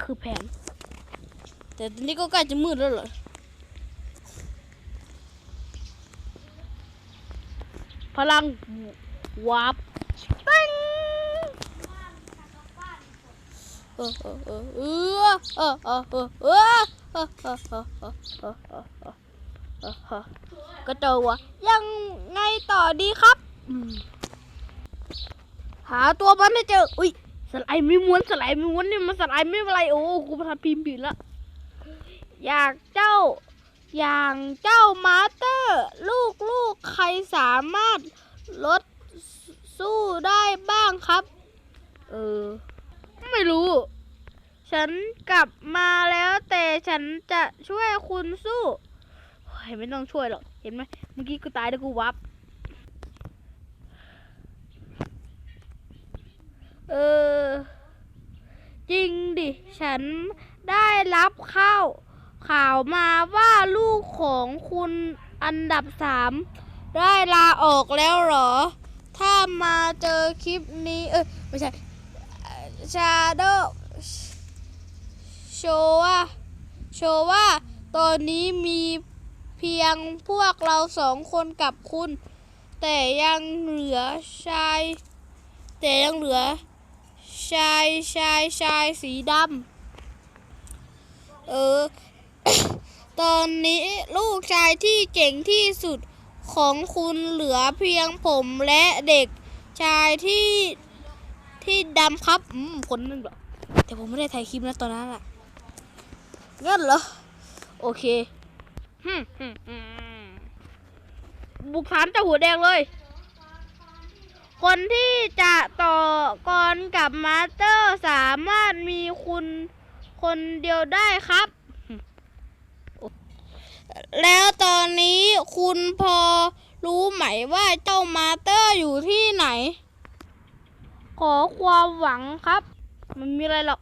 คือแผน แต่ตอนนี้ก็ใกล้จะมืดแล้วเหรอพลังวาร์ปติ้งเออเออเออเออเออเออเออเออเออเออเออเออเออเออก็เจอวะยังไงต่อดีครับ หาตัวมันให้เจอ อุ้ย สไลด์ไม่ม้วนสไลด์ไม่ม้วนนี่มันสไลด์ไม่เป็นไรโอ้กูมาทำพิมพ์ผิดละอยากเจ้า อย่างเจ้ามาสเตอร์ ลูกลูกใครสามารถลดสู้ได้บ้างครับ เออ ไม่รู้ ฉันกลับมาแล้วแต่ฉันจะช่วยคุณสู้โอ้ยไม่ต้องช่วยหรอก เห็นไหมเมื่อกี้กูตายแล้วกูวับ เออ จริงดิ ฉันได้รับข้าวข่าวมาว่าลูกของคุณอันดับสามได้ลาออกแล้วเหรอ ถ้ามาเจอคลิปนี้ เออไม่ใช่ชาโดโชว่าโชว์ว่าตอนนี้มีเพียงพวกเราสองคนกับคุณ แต่ยังเหลือชาย แต่ยังเหลือ ชายชายชายสีดำเออ ตอนนี้ลูกชายที่เก่งที่สุดของคุณเหลือเพียงผมและเด็กชายที่ที่ดำครับ อืม คนนึงเหรอ แต่ผมไม่ได้ถ่ายคลิปนะตอนนั้นอะงั้นเหรอ โอเคฮึมฮึมบุกฐานเจ้าหัวแดงเลย คนที่จะต่อกรกับมาสเตอร์สามารถมีคุณคนเดียวได้ครับ แล้วตอนนี้คุณพอรู้ไหมว่าเจ้ามาสเตอร์อยู่ที่ไหน ขอความหวังครับ มันมีอะไรหรอก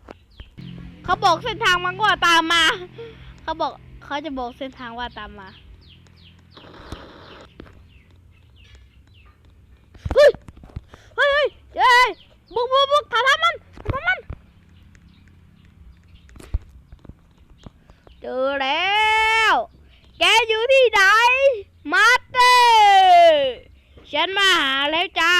เขาบอกเส้นทางมันก็ตามมา เขาบอกเขาจะบอกเส้นทางว่าตามมา เฮ้ย เฮ้ยเฮ้ยเฮ้ย บุกบุกบุกถาทำมันทำมัน เจอแล้ว แกอยู่ที่ไหน มาเตอร์ฉันมาหาแล้วจ้า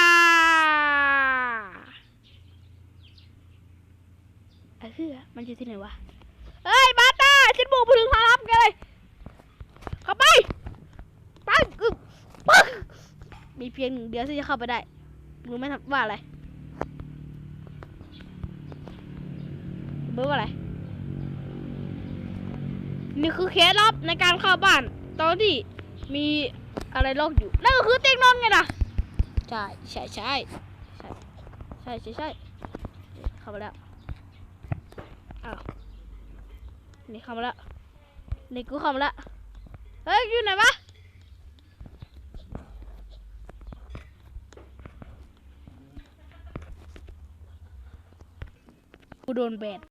เออมันอยู่ที่ไหนวะ เฮ้ย มาเตอร์ฉันบุกไปถึงทางลับแกเลยเข้าไปไปอึ๊บมีเพียงหนึ่งเดียวที่จะเข้าไปได้ รู้ไหมว่าอะไร รู้ว่าอะไร นี่คือเคล็ดลับในการเข้าบ้าน ตอนที่มีอะไรล็อกอยู่ นั่นก็คือเตียงนอนไงนะใช่ใช่ใช่ใช่ใช่ใช่ใช่เข้ามาแล้วอ้าวนี่เข้ามาแล้วนี่กูเข้ามาแล้วเฮ้ยอยู่ไหนวะกูโดนแบน